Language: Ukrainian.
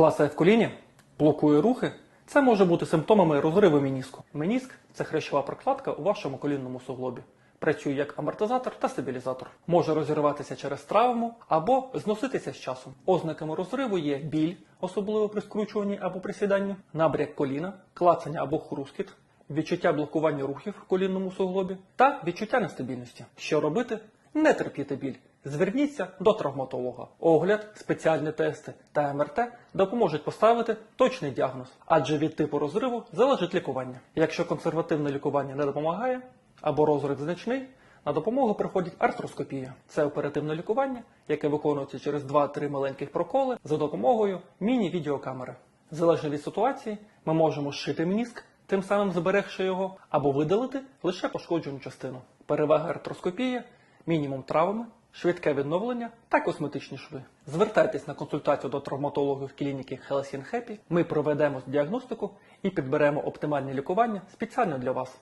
Класає в коліні, блокує рухи. Це може бути симптомами розриву меніску. Меніск це хрящова прокладка у вашому колінному суглобі. Працює як амортизатор та стабілізатор. Може розірватися через травму або зноситися з часом. Ознаками розриву є біль, особливо при скручуванні або присіданні, набряк коліна, клацання або хрускіт, відчуття блокування рухів в колінному суглобі та відчуття нестабільності. Що робити? Не терпіти біль. Зверніться до травматолога. Огляд, спеціальні тести та МРТ допоможуть поставити точний діагноз, адже від типу розриву залежить лікування. Якщо консервативне лікування не допомагає або розрив значний, на допомогу приходить артроскопія. Це оперативне лікування, яке виконується через 2-3 маленьких проколи за допомогою міні-відеокамери. Залежно від ситуації, ми можемо зшити меніск, тим самим зберегши його, або видалити лише пошкоджену частину. Перевага артроскопії мінімум травми, швидке відновлення та косметичні шви. Звертайтесь на консультацію до травматологів клініки and Happy. Ми проведемо діагностику і підберемо оптимальне лікування спеціально для вас.